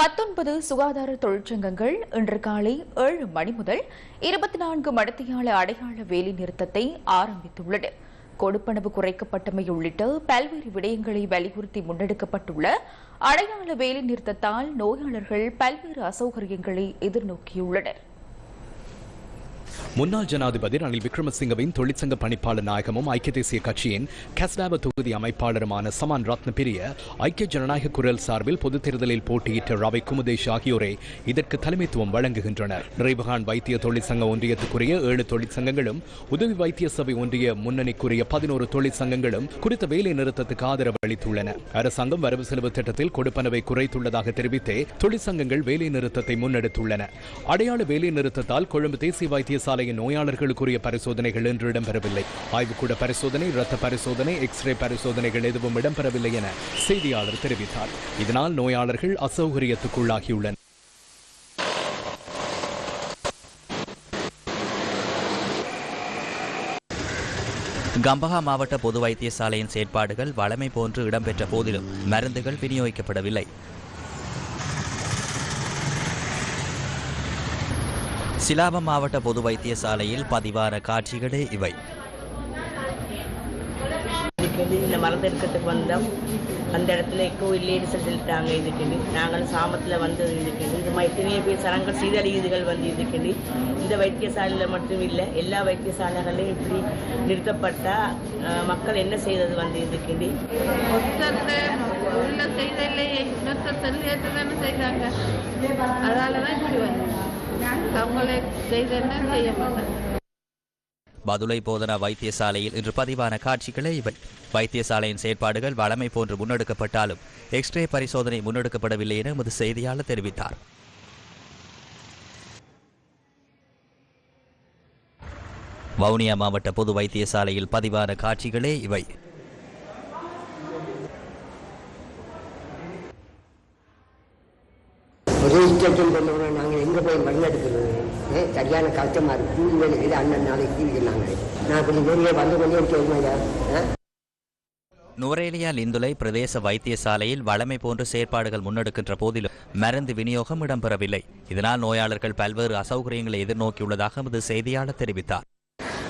பத்தொன்பது சுகாதார தொழிற்சங்கங்கள் இன்று காலை ஏழு மணி முதல் இருபத்தி நான்கு மடத்தியால அடையாள வேலை நிறுத்தத்தை ஆரம்பித்துள்ளன கொடுப்பனவு குறைக்கப்பட்டமை உள்ளிட்ட பல்வேறு விடயங்களை வலியுறுத்தி முன்னெடுக்கப்பட்டுள்ள அடையாள வேலை நிறுத்தத்தால் நோயாளர்கள் பல்வேறு அசௌகரியங்களை எதிர்நோக்கியுள்ளனர். முன்னாள் ஜனாதிபதி ரணில் விக்ரமசிங்கவின் தொழிற்சங்க பணிப்பாளர் நாயகமும் ஐக்கிய தேசிய கட்சியின் கஸ்டாப தொகுதி அமைப்பாளருமான சமான் ரத்னபிரிய ஐக்கிய ஜனநாயக குரல் சார்பில் பொதுத் தேர்தலில் போட்டியிட்ட ரவை குமுதேஷ் ஆகியோரே இதற்கு தலைமைத்துவம் வழங்குகின்றனர். நிறைவுகான் வைத்திய தொழிற்சங்க ஒன்றியத்துக்குரிய ஏழு தொழிற்சங்கங்களும் உதவி வைத்திய சபை ஒன்றிய முன்னணிக்குரிய பதினோரு தொழிற்சங்கங்களும் குறித்த வேலை நிறுத்தத்துக்கு ஆதரவு அளித்துள்ளன. அரசாங்கம் வரவு செலவு திட்டத்தில் கொடுப்பனவை குறைத்துள்ளதாக தெரிவித்தே தொழிற்சங்கங்கள் வேலை நிறுத்தத்தை முன்னெடுத்துள்ளன. அடையாள வேலை நிறுத்தத்தால் கொழும்பு தேசிய வைத்தியசாலை வைத்தியசாலையின் நோயாளர்களுக்குரிய பரிசோதனைகள் இன்று இடம்பெறவில்லை. ஆய்வுக்கூட பரிசோதனை இரத்த பரிசோதனை எக்ஸ்ரே பரிசோதனைகள் எதுவும் இடம்பெறவில்லை என செய்தியாளர் தெரிவித்தார். இதனால் நோயாளர்கள் அசௌகரியத்துக்குள்ளாகியுள்ளனர். கம்பஹா மாவட்ட பொது வைத்தியசாலையின் செயற்பாடுகள் வளமை போன்று இடம்பெற்ற போதிலும் மருந்துகள் விநியோகிக்கப்படவில்லை. சிலாபம் மாவட்ட பொது வைத்தியசாலையில் பதிவான காட்சிகளே இவை. இந்த மருந்து எடுக்கிறதுக்கு வந்தோம். அந்த இடத்துல எக்கோ இல்லைன்னு சொல்லிட்டாங்க இதுக்கு நாங்கள் சாமத்தில் வந்தது இதுக்கு இது மாதிரி எத்தனையோ பேர் சரங்கள் சீரழியுதுகள் வந்து இதுக்கு இந்த வைத்தியசாலையில் மட்டும் இல்லை எல்லா வைத்தியசாலைகளையும் இப்படி நிறுத்தப்பட்டால் மக்கள் என்ன செய்தது வந்து இதுக்கு ஒருத்தர் உள்ள செய்தலையே இன்னொருத்தர் தானே செய்தாங்க. அதால தான் இப்படி வந்து அவங்களே செய்தேன்னா செய்ய மாட்டாங்க. பதுளை போதனா வைத்தியசாலையில் இன்று பதிவான காட்சிகளே இவை. வைத்தியசாலையின் செயற்பாடுகள் வழமை போன்று முன்னெடுக்கப்பட்டாலும் எக்ஸ்ரே பரிசோதனை முன்னெடுக்கப்படவில்லை என எமது செய்தியாளர் தெரிவித்தார். வவுனியா மாவட்ட பொது வைத்தியசாலையில் பதிவான காட்சிகளே இவை. ஒரே இன்ஜெக்ஷன் பண்ணவங்க நாங்கள் எங்கே போய் மருந்து எடுக்கிறது சரியான கஷ்டமாக இருக்குது கூலி வேலை அண்ணன் நாளைக்கு கூலிக்கு நாங்கள் நான் கொஞ்சம் வெளியே வந்து கொண்டே எடுத்து வருமாயா ஆ நுவரேலியா லிந்துலை பிரதேச வைத்தியசாலையில் வளமை போன்ற செயற்பாடுகள் முன்னெடுக்கின்ற போதிலும் மருந்து விநியோகம் இடம்பெறவில்லை. இதனால் நோயாளர்கள் பல்வேறு அசௌகரியங்களை எதிர்நோக்கியுள்ளதாக எமது செய்தியாளர் தெரிவித்தார்.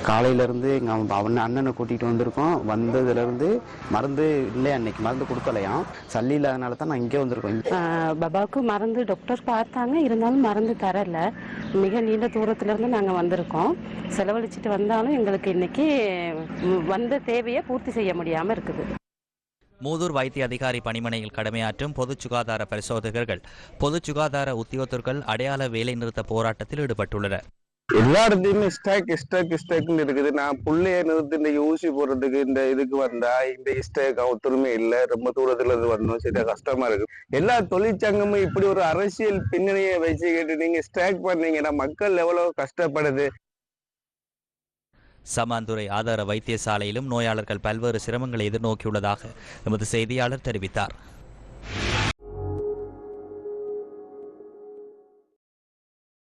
காலையிலேருந்து எங்கள் அவன் அண்ணனை கூட்டிகிட்டு வந்திருக்கோம். வந்ததுலேருந்து மருந்து இல்லை அன்னைக்கு மருந்து கொடுக்கலையாம் சளி இல்லாதனால தான் நான் இங்கே வந்திருக்கோம். பாபாவுக்கு மருந்து டாக்டர் பார்த்தாங்க. இருந்தாலும் மருந்து தரல. மிக நீண்ட தூரத்துல இருந்து நாங்க வந்திருக்கோம். செலவழிச்சிட்டு வந்தாலும் எங்களுக்கு இன்னைக்கு வந்த தேவையை பூர்த்தி செய்ய முடியாம இருக்குது. மூதூர் வைத்திய அதிகாரி பணிமனையில் கடமையாற்றும் பொது சுகாதார பரிசோதகர்கள் பொது சுகாதார உத்தியோகத்தர்கள் அடையாள வேலைநிறுத்த போராட்டத்தில் ஈடுபட்டுள்ளனர். எல்லா இடத்துலயுமே ஸ்டாக் ஸ்டாக் ஸ்டாக்னு இருக்குது. நான் புள்ளைய நிறுத்தி இந்த ஊசி போடுறதுக்கு இந்த இதுக்கு வந்தா இந்த ஸ்டாக் ஒத்துருமே இல்லை. ரொம்ப தூரத்துல இருந்து வரணும். சரியா? கஷ்டமா இருக்கு. எல்லா தொழிற்சங்கமும் இப்படி ஒரு அரசியல் பின்னணியை வச்சுக்கிட்டு நீங்க ஸ்டாக் பண்ணீங்கன்னா மக்கள் எவ்வளவு கஷ்டப்படுது? சமாந்துறை ஆதார வைத்தியசாலையிலும் நோயாளர்கள் பல்வேறு சிரமங்களை எதிர்நோக்கியுள்ளதாக எமது செய்தியாளர் தெரிவித்தார்.